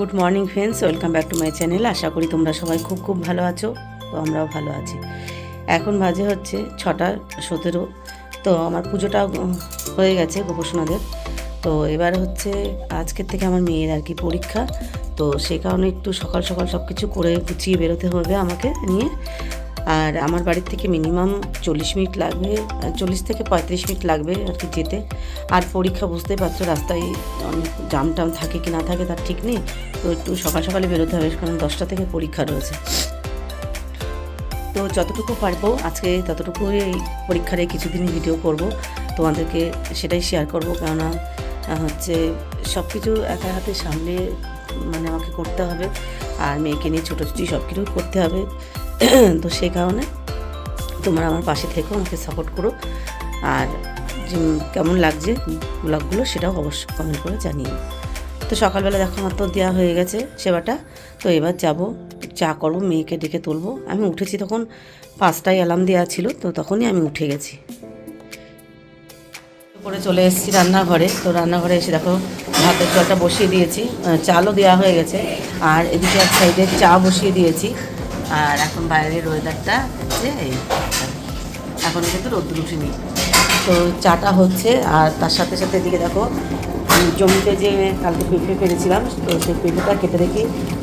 Good morning friends welcome back to my channel আশা করি তোমরা সবাই খুব খুব ভালো আছো, তো আমরাও ভালো আছি। এখন বাজে হচ্ছে ছটা সতেরো, তো আমার পুজোটা হয়ে গেছে গোপসনাদের। তো এবার হচ্ছে আজকের থেকে আমার মেয়ের আর কি পরীক্ষা, তো সে কারণে একটু সকাল সকাল সব কিছু করে গুছিয়ে বেরোতে হবে আমাকে নিয়ে। আর আমার বাড়ির থেকে মিনিমাম চল্লিশ মিনিট লাগবে, চল্লিশ থেকে পঁয়ত্রিশ মিনিট লাগবে আর কি যেতে। আর পরীক্ষা বুঝতেই পারছ, রাস্তায় অনেক জাম টাম থাকে কি না থাকে তার ঠিক নেই। তো একটু সকাল সকালে বেরোতে হবে, কারণ দশটা থেকে পরীক্ষা রয়েছে। তো যতটুকু পারব, আজকে ততটুকু এই পরীক্ষারে কিছুদিন ভিডিও করব। তোমাদেরকে সেটাই শেয়ার করব, কেননা হচ্ছে সব কিছু একা হাতে সামলে মানে আমাকে করতে হবে। আর মেয়েকে নিয়ে ছোটোছুটি সব কিছু করতে হবে। তো সেই কারণে তোমরা আমার পাশে থেকেও আমাকে সাপোর্ট করো। আর কেমন লাগছে ব্লগগুলো সেটাও অবশ্যই কমেন্ট করে জানিও। তো সকালবেলা দেখো আমার তো দেওয়া হয়ে গেছে সেবাটা, তো এবার যাব, চা করব, মেয়েকে ডেকে তুলবো। আমি উঠেছি তখন পাঁচটায় অ্যালার্ম দেওয়া ছিল, তো তখনই আমি উঠে গেছি। করে চলে এসেছি রান্নাঘরে, তো রান্নাঘরে এসে দেখো ভাতের জলটা বসিয়ে দিয়েছি চালও দেওয়া হয়ে গেছে। আর এদিকে এক সাইডে চা বসিয়ে দিয়েছি। আর এখন বাইরের ওয়েদারটা হচ্ছে এই। এখন কিন্তু রোদ্দুর উঠেনি। তো চাটা হচ্ছে আর তার সাথে সাথে এদিকে দেখো জমিতে যে কালকে পেঁপে পেরেছিলাম, তো সেই পেঁপেটা কেটে রেখে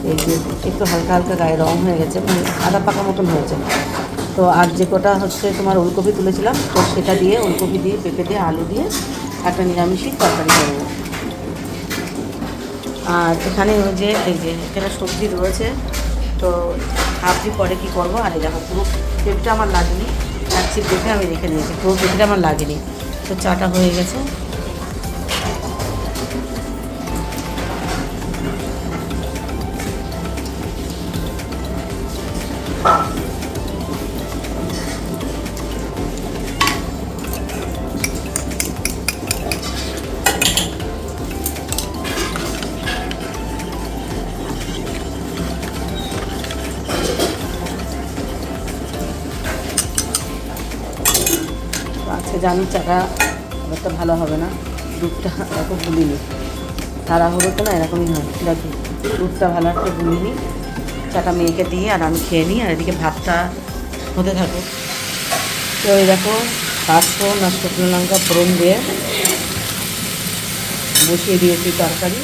এই যে একটু হালকা হালকা গায়ে রং হয়ে গেছে মানে আদা পাকা মতন হয়েছে। তো আর যে কটা হচ্ছে তোমার ওলকপি তুলেছিলাম, তো সেটা দিয়ে, ওলকপি দিয়ে, পেঁপে দিয়ে, আলু দিয়ে একটা নিরামিষই তরকারি করব। আর এখানে ওই যে, এই যে, এখানে সবজি রয়েছে, তো ভাবছি পরে কি করব? আর এই দেখো পুরো পেঁপটা আমার লাগেনি। এক চিপ পেঁপে আমি রেখে নিয়েছি পুরো পেঁপেটা আমার লাগেনি। তো চাটা হয়ে গেছে। জানি চাটা একটা ভালো হবে না। দুধটা এত গুলিনি তাড়াহুড়ো তো না, এরকমই হয়। দেখো, দুধটা ভালো একটা গুলিনি চাটা মেয়েকে দিয়ে আর আমি খেয়ে নিই, আর এদিকে ভাতটা হতে থাকুক। তো এই দেখো পাঁচফোড়ন আর শুকনো লঙ্কা ফোড়ন দিয়ে বসিয়ে দিয়েছি তরকারি।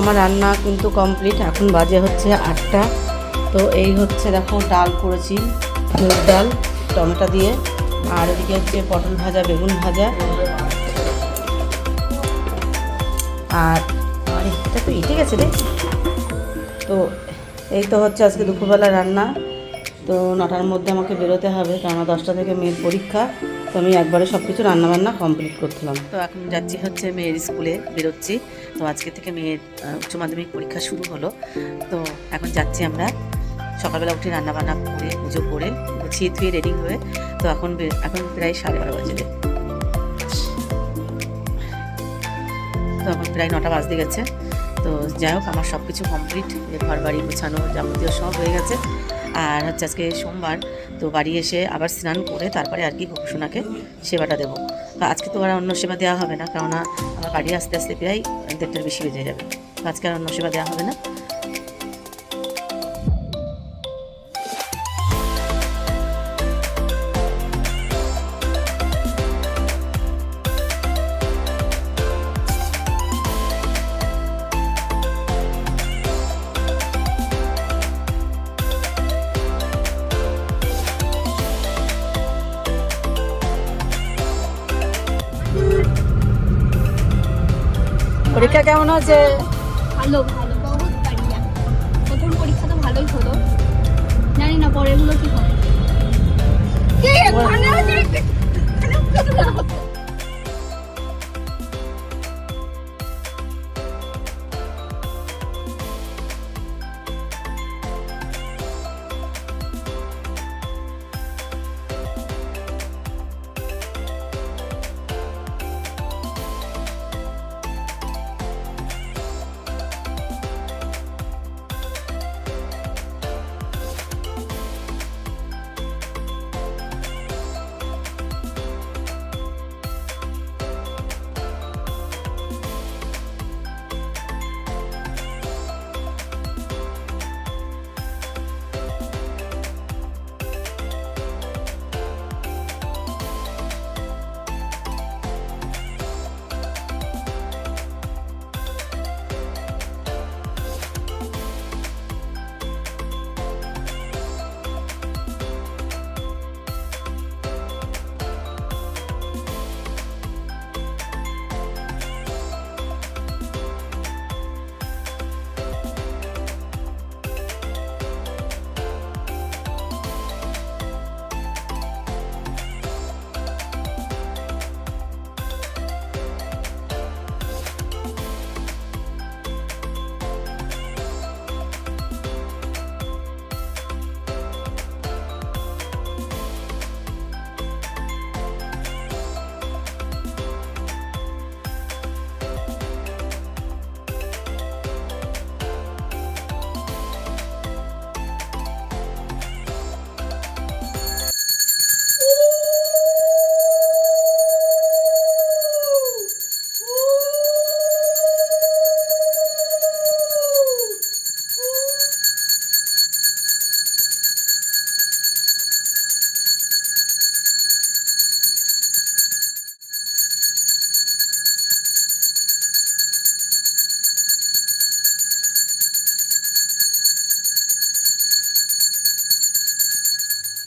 আমার রান্না কিন্তু কমপ্লিট এখন বাজে হচ্ছে আটটা। তো এই হচ্ছে দেখো ডাল করেছি মুগ ডাল, টমেটো দিয়ে। আর এদিকে হচ্ছে পটল ভাজা, বেগুন ভাজা। আর এটা তো ইটে গেছে রে। তো এই তো হচ্ছে আজকে দুপুরবেলা রান্না। তো নটার মধ্যে আমাকে বেরোতে হবে কারণ দশটা থেকে মেয়ের পরীক্ষা। তো আমি একবারে সব কিছু রান্নাবান্না কমপ্লিট করছিলাম। তো এখন যাচ্ছি হচ্ছে মেয়ের স্কুলে, বেরোচ্ছি। তো আজকে থেকে মেয়ের উচ্চ মাধ্যমিক পরীক্ষা শুরু হলো। তো এখন যাচ্ছি আমরা। সকালবেলা উঠে রান্নাবান্না করে, পুজো করে, গুছিয়ে ধুয়ে রেডি হয়ে, তো এখন এখন প্রায় সাড়ে বারো বাজে। তো এখন প্রায় নটা বাজতে গেছে। তো যাই হোক, আমার সব কিছু কমপ্লিট ঘর বাড়ি গোছানো যাবতীয় সব হয়ে গেছে। আর হচ্ছে আজকে সোমবার, তো বাড়ি এসে আবার স্নান করে তারপরে আর কি ঘোষণাকে সেবাটা দেবো। আজকে তো আর অন্য সেবা দেওয়া হবে না, কেননা আমার বাড়ি আসতে আসতে প্রায় দেড়টার বেশি বেজে যাবে। আজকে আর অন্য সেবা দেওয়া হবে না। পরীক্ষা কেমন হয়েছে? ভালো ভালো, বহুত বাড়িয়া। প্রথম পরীক্ষা তো ভালোই হলো। জানি না, পরেরগুলো কি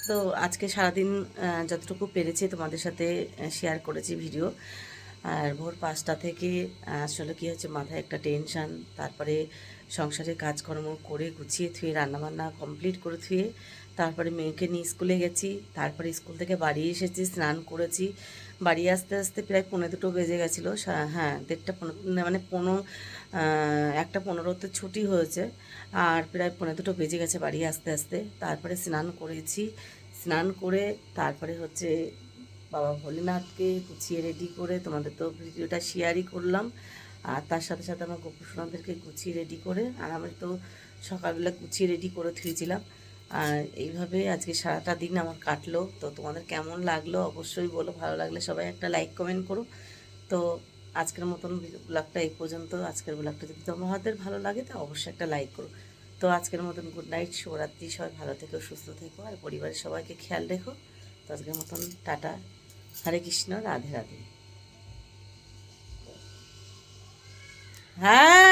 তো আজকে সারাদিন যতটুকু পেরেছি তোমাদের সাথে শেয়ার করেছি ভিডিও আর ভোর পাঁচটা থেকে আসলে কি হচ্ছে, মাথায় একটা টেনশান তারপরে সংসারে কাজকর্ম করে গুছিয়ে থুয়ে রান্নাবান্না কমপ্লিট করে থুয়ে তারপরে মেয়েকে নিয়ে স্কুলে গেছি, তারপরে স্কুল থেকে বাড়ি এসেছি, স্নান করেছি। বাড়ি আসতে আসতে প্রায় পনেরো দুটো বেজে গেছিল হ্যাঁ দেড়টা পনেরো মানে পনেরো একটা পনেরোতে ছুটি হয়েছে, আর প্রায় পনেরো দুটো বেজে গেছে বাড়ি আসতে আসতে। তারপরে স্নান করেছি স্নান করে তারপরে হচ্ছে বাবা ভোলেনাথকে গুছিয়ে রেডি করে তোমাদের তো ভিডিওটা শেয়ারই করলাম। আর তার সাথে সাথে আমার গোপুসোনাদেরকে গুছিয়ে রেডি করে, আর আমি তো সকালবেলা গুছিয়ে রেডি করে থুয়েছিলাম আর এইভাবে আজকে সারাটা দিন আমার কাটলো। তো তোমাদের কেমন লাগল অবশ্যই বলো, ভালো লাগলে সবাই একটা লাইক কমেন্ট করো। তো আজকের মতন ব্লগটা এই পর্যন্ত। আজকের ব্লগটা যদি তোমাদের ভালো লাগে, তো অবশ্যই একটা লাইক করো। তো আজকের মতন গুড নাইট শুভরাত্রি, সবাই ভালো থেকো, সুস্থ থেকো, আর পরিবারের সবাইকে খেয়াল রেখো। তো আজকের মতন টাটা, হরে কৃষ্ণ, রাধে রাধে। হ্যাঁ!